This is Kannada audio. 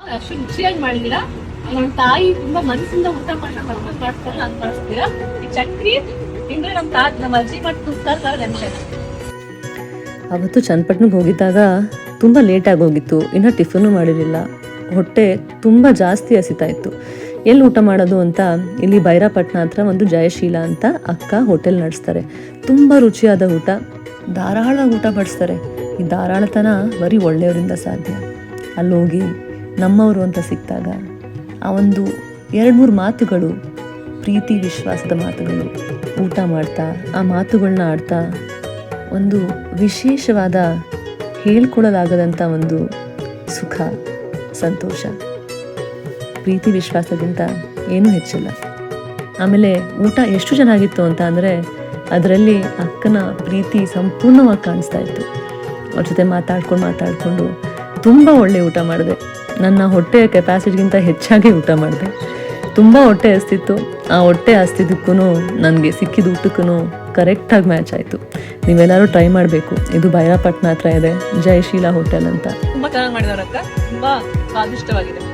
ಅಷ್ಟು ರುಚಿಯಾಗಿ ಮಾಡಿದೀರಾ ನಮ್ಮ ತಾಯಿ ತುಂಬಾ ಮನಸ್ಸಿಂದ ಊಟ ಮಾಡಿ ಮಾಡ್ತಾರೆ ಅಂತ ಮಾಡಿಸ್ತೀರಾ ಈ ಚಕ್ರಿ ತಿಂದ್ರೆ ನಮ್ಮ ಅಜ್ಜಿ ಮಾಡಿ ಅವತ್ತು ಚನ್ನಪಟ್ಟಣಕ್ಕೆ ಹೋಗಿದ್ದಾಗ ತುಂಬ ಲೇಟಾಗಿ ಹೋಗಿತ್ತು. ಇನ್ನು ಟಿಫನು ಮಾಡಿರಲಿಲ್ಲ. ಹೊಟ್ಟೆ ತುಂಬ ಜಾಸ್ತಿ ಹಸಿತಾ ಇತ್ತು. ಎಲ್ಲಿ ಊಟ ಮಾಡೋದು ಅಂತ ಇಲ್ಲಿ ಬೈರಾಪಟ್ನ ಹತ್ರ ಒಂದು ಜಯಶೀಲ ಅಂತ ಅಕ್ಕ ಹೋಟೆಲ್ ನಡೆಸ್ತಾರೆ. ತುಂಬ ರುಚಿಯಾದ ಊಟ. ಧಾರಾಳ ಊಟ ಬಡಿಸ್ತಾರೆ ಈ ಧಾರಾಳತನ ಬರೀ ಒಳ್ಳೆಯವರಿಂದ ಸಾಧ್ಯ. ಅಲ್ಲಿ ಹೋಗಿ ನಮ್ಮವರು ಅಂತ ಸಿಕ್ಕಿದಾಗ ಆ ಒಂದು ಎರಡು ಮೂರು ಮಾತುಗಳು, ಪ್ರೀತಿ, ವಿಶ್ವಾಸದ ಮಾತುಗಳು, ಊಟ ಮಾಡ್ತಾ, ಆ ಮಾತುಗಳನ್ನ ಆಡ್ತಾ, ಒಂದು ವಿಶೇಷವಾದ ಹೇಳ್ಕೊಳ್ಳಲಾಗದಂಥ ಒಂದು ಸುಖ, ಸಂತೋಷ. ಪ್ರೀತಿ, ವಿಶ್ವಾಸಕ್ಕಿಂತ ಏನೂ ಹೆಚ್ಚಿಲ್ಲ. ಆಮೇಲೆ ಊಟ ಎಷ್ಟು ಚೆನ್ನಾಗಿತ್ತು ಅಂತ ಅಂದರೆ ಅದರಲ್ಲಿ ಅಕ್ಕನ ಪ್ರೀತಿ ಸಂಪೂರ್ಣವಾಗಿ ಕಾಣಿಸ್ತಾ ಇತ್ತು. ಅವ್ರ ಜೊತೆ ಮಾತಾಡ್ಕೊಂಡು, ಮಾತಾಡಿಕೊಂಡು ತುಂಬ ಒಳ್ಳೆ ಊಟ ಮಾಡಿದೆ. ನನ್ನ ಹೊಟ್ಟೆಯ ಕೆಪಾಸಿಟಿಗಿಂತ ಹೆಚ್ಚಾಗಿ ಊಟ ಮಾಡಿದೆ. ತುಂಬ ಹೊಟ್ಟೆ ಹಸ್ತಿತ್ತು. ಆ ಹೊಟ್ಟೆ ಹಸ್ತಿದ್ದಕ್ಕೂ ನನಗೆ ಸಿಕ್ಕಿದ ಊಟಕ್ಕೂ ಕರೆಕ್ಟಾಗಿ ಮ್ಯಾಚ್ ಆಯಿತು. ನೀವೆಲ್ಲರೂ ಟ್ರೈ ಮಾಡಬೇಕು. ಇದು ಬೈರಾಪಟ್ನ ಹತ್ರ ಇದೆ. ಜಯಶೀಲಾ ಹೋಟೆಲ್ ಅಂತ. ತುಂಬ ಚೆನ್ನಾಗಿ ಮಾಡಿದವರಕ್ಕ. ತುಂಬ ತುಂಬಾ ಸ್ವಾದಿಷ್ಟವಾಗಿದೆ.